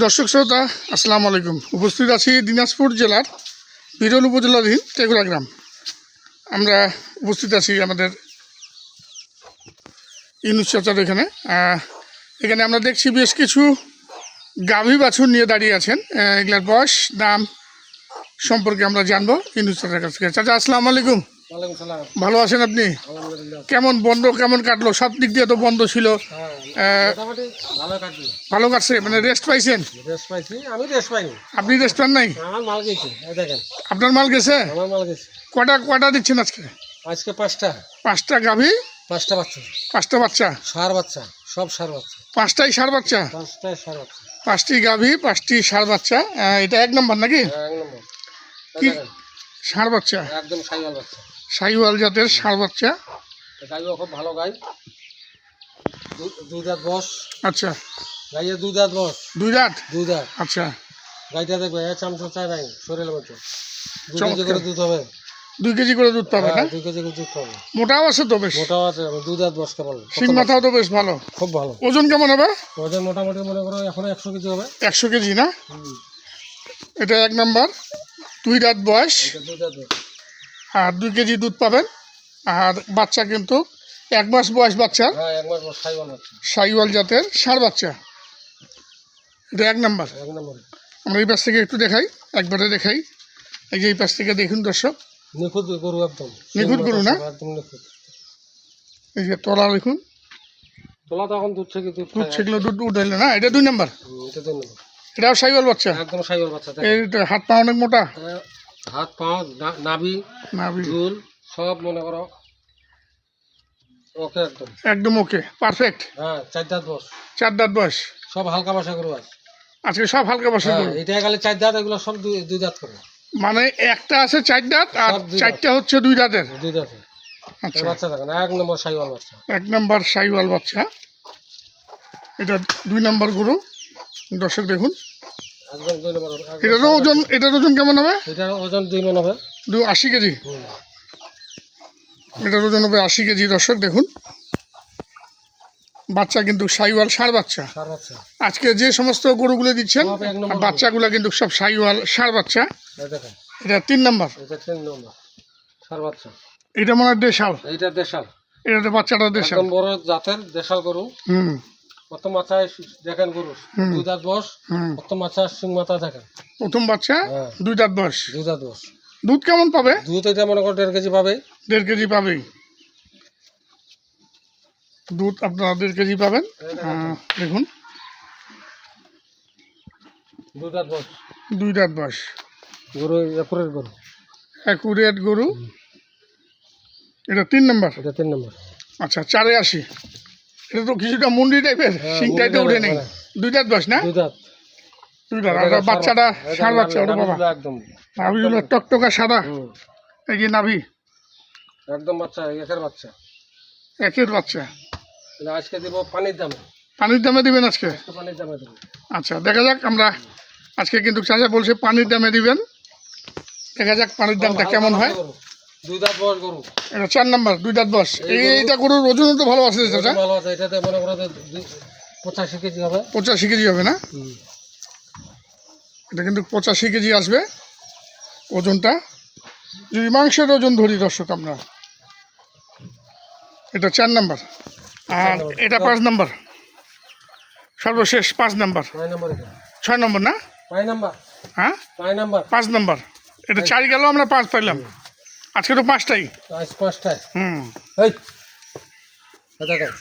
দর্শক শ্রোতা আসসালামু আলাইকুম। উপস্থিত আছি দিনাজপুর জেলার বিরল উপজেলাধীন টেগুলা গ্রাম। আমরা উপস্থিত আছি আমাদের ইউনুস চাচার এখানে। এখানে আমরা দেখছি বেশ কিছু গাভী বাছুর নিয়ে দাঁড়িয়ে আছেন। এগুলার বয়স দাম সম্পর্কে আমরা জানব ইউনুস চাচার কাছ থেকে। চাচা আসসালামু আলাইকুম। ভালো আছেন আপনি? কেমন বন্ধ কেমন কাটলো? সব দিক দিয়ে তো বন্ধ ছিল। হ্যাঁ। ভালো কাটছে মানে রেস্ট পাইছেন? রেস্ট পাইছি আমি রেস্ট পাইনি। আপনি রেস্ট পান নাই? আমার মাল গেছে দেখেন। আপনার মাল গেছে? আমার মাল গেছে। কটা কটা দিচ্ছেন আজকে? আজকে পাঁচটা। পাঁচটা গাভী? পাঁচটা বাচ্চা। পাঁচটা বাচ্চা? সার বাচ্চা সব সার বাচ্চা। পাঁচটাই সার বাচ্চা? পাঁচটায় সার বাচ্চা। পাঁচটি গাভী পাঁচটি সার বাচ্চা। এটা এক নম্বর নাকি? হ্যাঁ, এক নম্বর। কি? সার বাচ্চা? একদম সাইওয়াল বাচ্চা। সাইওয়াল জাতের সার বাচ্চা। গাইও খুব ভালো গাই। দুই দাঁত বস। আচ্ছা। গাইয়ে দুই দাঁত বস। দুই দাঁত দুই দাঁত আচ্ছা। গাইটা দেখবে এক চামচ চাই নাই শরীরের মধ্যে। দু চমৎকার। কেজি করে দুধ হবে। দুই কেজি করে দুধ পাবে না হ্যাঁ, দুই কেজি করে দুধ হবে মোটাও আছে তো বেশ? মোটাও আছে সিং মাথাও তো বেশ ভালো। খুব ভালো। ওজন কেমন হবে? ওজন মোটামুটি মনে করো এখন একশো কেজি হবে। একশো কেজি না? এটা এক নম্বর। দুই রাত বয়স। আর দুই কেজি দুধ পাবেন। আর বাচ্চা কিন্তু এক মাস বয়স বাচ্চা? হ্যাঁ সাইওয়াল জাতের ষাঁড় বাচ্চা। এটা এক নাম্বার। আমরা এই পাশ থেকে একটু দেখাই একবারে দেখাই। এই যে এই পাশ থেকে দেখুন দর্শক। নিখুঁত গরু একদম। নিখুঁত গরু না? এই যে তলা দেখুন। তোলা তো এখন দুধ থেকে দুধ সেগুলো দুধ উঠাইলে না? এটা দুই নাম্বার? এটা দুই নম্বর। এটাও সাইওয়াল বাচ্চা? একদম সাইওয়াল বাচ্চা। এইটা হাত পা অনেক মোটা? হ্যাঁ, হাত না- নাভি না চুল সব মনে করো ওকে একদম। একদম ওকে পারফেক্ট হ্যাঁ চার দাঁত বস চার দাঁত বয়স। সব হালকা বাসা গরু আছে। আজকে সব হালকা বসে হ্যাঁ, গরু। এটা গেলে চার দাঁত এগুলো সব দুই দুই দাঁত করে। মানে একটা আছে চার দাঁত আর। চারটা হচ্ছে দুই দাঁতের। দুই দাঁতে। এই আচ্ছা বাচ্চা এক নম্বর সাইওয়াল বাচ্চা। এক নম্বর সাইওয়াল বাচ্চা। এটা দুই নম্বর গরু। দর্শক দেখুন। এটারও ওজন এটার ওজন কেমন হবে? এটার ওজন দুই মন হবে। দু আশি কেজি। এটার ওজন হবে আশি কেজি দর্শক দেখুন। বাচ্চা কিন্তু সাইওয়াল ষাঁড় বাচ্চা। সার বাচ্চা। আজকে যে সমস্ত গরুগুলো দিচ্ছেন বাচ্চাগুলো কিন্তু সব সাইওয়াল ষাঁড় বাচ্চা। এটা তিন নম্বর। এটা সার বাচ্চা। এটা মনে হয় দেশাল। এটা দেশাল। এটাতে বাচ্চাটা দেশাল। বড় জাতের দেশাল গরু। হুম। কত মাথায় দেখেন গরু। দুই দাঁত বস কত মাথা সিং মাথা দেখেন। প্রথম বাচ্চা হ্যাঁ। দুই দাঁত বস দুই দাঁত বস দুধ কেমন পাবে? দুধ এটা মনে করো দেড় কেজি পাবে। দেড় কেজি পাবেই। দুধ আপনারা দেড় কেজি পাবেন। দেখুন। দুই দাঁত বস দুই দাঁত বয়স। গরু এপুরের গরু। গরু। এটা তিন নম্বর? এটা তিন নম্বর। আচ্ছা চারে আসি এটা তো কিছুটা মুন্ডি টাইপের হ্যাঁ, সিংটাইতে উঠে নেই। দুই দাঁত বয়স না? দুই দাঁত। আর বাচ্চাটা ষাঁড় বাচ্চা ওটা বাবা। একদম। নাভিগুলো টকটকা সাদা। এই যে নাভি। একদম বাচ্চা একের বাচ্চা। একের বাচ্চা। আজকে দিব পানির দামে। পানির দামে দিবেন আজকে? পানির দামে দেবো। আচ্ছা দেখা যাক আমরা আজকে কিন্তু চাচা বলছে পানির দামে দিবেন। দেখা যাক পানির দামটা কেমন হয়। গরু। দুই দাঁত বয়স গরু। এটা চার নাম্বার দুই দাঁত বস এইটা গরুর ওজন তো ভালো আছে চাচা ভালো আছে এটাতে মনে করো পঁচাশি কেজি হবে। পঁচাশি কেজি হবে না। এটা কিন্তু পঁচাশি কেজি আসবে ওজনটা। যদি মাংসের ওজন ধরি দর্শক আমরা এটা চার নাম্বার। আর এটা পাঁচ নাম্বার। সর্বশেষ পাঁচ নাম্বার। নম্বর ছয় নম্বর না? হ্যাঁ? পাঁচ নাম্বার। এটা চার গেল আমরা পাঁচ পাইলাম। আজকে তো পাঁচটাই। পাঁচটায়। হুম। দেখেন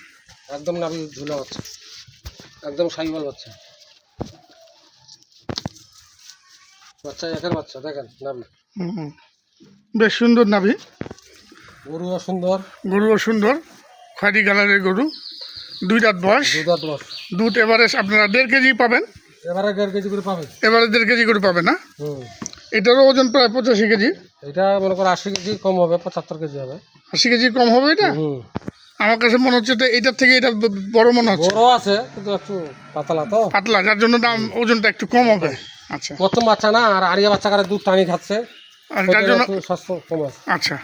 একদম নাভি ঝুলে বাচ্চা একদম সাইবল বাচ্চা বাচ্চা একের বাচ্চা দেখেন নাভি। বেশ সুন্দর নাভি। গরুও সুন্দর। গরুও সুন্দর। খয়েরি কালারের গরু। দুই রাত বয়স। আর দশ দুধ এবারে আপনারা দেড় কেজি পাবেন। এবারে দেড় কেজি করে পাবে এবারে দেড় কেজি করে পাবেন না? এটারও ওজন প্রায় পঁচাশি কেজি। এটা মনে করো আশি কেজি কম হবে পঁচাত্তর কেজি হবে। আশি কেজি কম হবে এটা? হুম আমার কাছে মনে হচ্ছে তো এটার থেকে এটা বড় মনে হচ্ছে। বড় আছে কিন্তু একটু পাতলা তো। পাতলা যার জন্য দাম ওজনটা একটু কম হবে। আচ্ছা। প্রথম বাচ্চা না আর আড়িয়া বাচ্চা করে দুধ টানি খাচ্ছে। আর যার জন্য স্বাস্থ্য কম আছে আচ্ছা।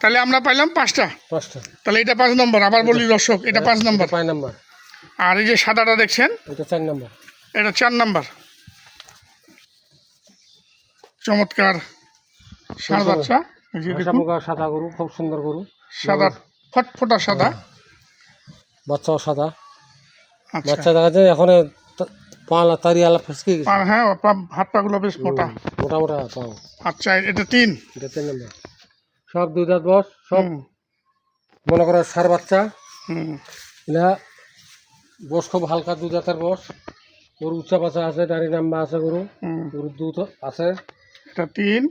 তাহলে আমরা পাইলাম পাঁচটা? পাঁচটা। তাহলে এটা পাঁচ নম্বর আবার বলি দর্শক এটা পাঁচ নম্বর। পাঁচ নম্বর। আর এই যে সাদাটা দেখছেন? এটা চার নম্বর। এটা চার নম্বর। চমৎকার। ষাঁড় বাচ্চা। সাদা গরু খুব সুন্দর গরু। সাদা ফটফটা সাদা। বাচ্চাও সাদা। আচ্ছা। বাচ্চা দেখা যায় এখন পালা তারি আলা ফেসকে গেছে। আর হ্যাঁ আপনার হাত পাগুলো বেশ মোটা। মোটা মোটা পাও আচ্ছা এটা তিন? এটা তিন নম্বর। সব দুই দাঁত বস সব মনে করো সার বাচ্চা। হুম, এলা বস খুব হালকা দুই দাঁতের বস। গরু উচ্চা পাশা আছে দাড়ি নাম্বা আছে গরু। গরুর দুধ আছে। এটা তিন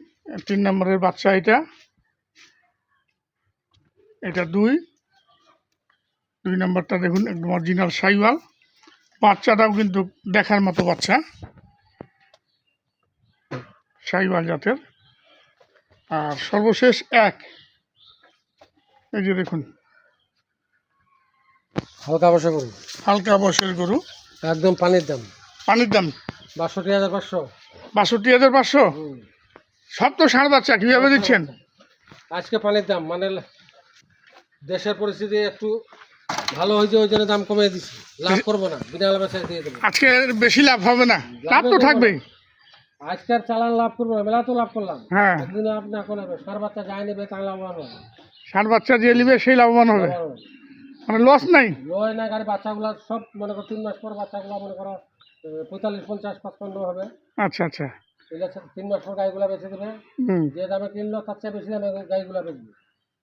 তিন নম্বরের বাচ্চা এটা। এটা দুই। দুই নম্বরটা দেখুন একদম অরিজিনাল সাইওয়াল। বাচ্চাটাও কিন্তু দেখার মতো বাচ্চা। সাইওয়াল জাতের। আর সর্বশেষ এক। এই যে দেখুন। হালকা বসে গরু। হালকা বয়সের গরু। একদম পানির দাম। পানির দাম। বাষট্টি হাজার পাঁচশো। বাষট্টি হাজার পাঁচশো? সব তো ষাঁড় বাচ্চা কীভাবে দিচ্ছেন? আজকে পানির দাম মানে দেশের পরিস্থিতি একটু ভালো হয়েছে ওই জন্য দাম কমিয়ে দিচ্ছি লাভ করব না বিনা লাভে ছেড়ে দিয়ে দেবো। আজকে বেশি লাভ হবে না লাভ তো থাকবেই। আজকের চালান লাভ করব না মেলা তো লাভ করলাম। হ্যাঁ। একদিন আপনি এখন হবে সার বাচ্চা যাই নেবে তাহলে লাভবান হবে। ষাট বাচ্চা যে নিবে সেই লাভবান হবে। মানে লস নাই। লয় না গাড়ি বাচ্চাগুলো সব মনে করো তিন মাস পর বাচ্চাগুলো মনে করো পঁয়তাল্লিশ পঞ্চাশ পাঁচপান্ন হবে। আচ্ছা আচ্ছা। তিন মাস পর গাড়িগুলো বেঁচে দেবে। হুম। যে দামে কিনলো তার চেয়ে বেশি দামে গাড়িগুলো বেচবে।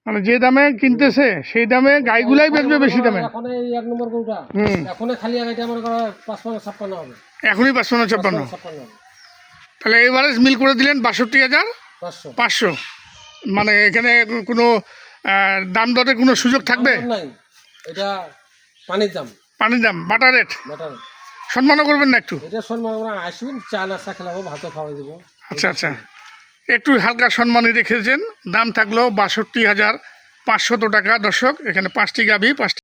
মানে যে দামে কিনতেছে সেই দামে গাইগুলাই বেচবে বেশি দামে। এখন এই এক নম্বর গরুটা। এখন খালি গাড়িটা মনে করো পাঁচপান্ন ছাপ্পান্ন হবে। এখনই পাঁচশো না ছাপ্পান্ন ছাপ্পান্ন হবে। তাহলে এবারে মিল করে দিলেন বাষট্টি হাজার পাঁচশো। পাঁচশো। মানে এখানে কোনো দাম দরের কোনো সুযোগ থাকবে? নাই। এটা পানির দাম। পানির দাম বাটার রেট? বাটার সম্মানও করবেন না একটু? এটা সম্মান আমরা আসবেন চা নাস্তা খেলাবো ভাতও খাওয়াই দেবো। আচ্ছা আচ্ছা। একটু হালকা সম্মানই রেখেছেন। দাম থাকল বাষট্টি হাজার পাঁচশত টাকা। দর্শক, এখানে পাঁচটি গাভি পাঁচটি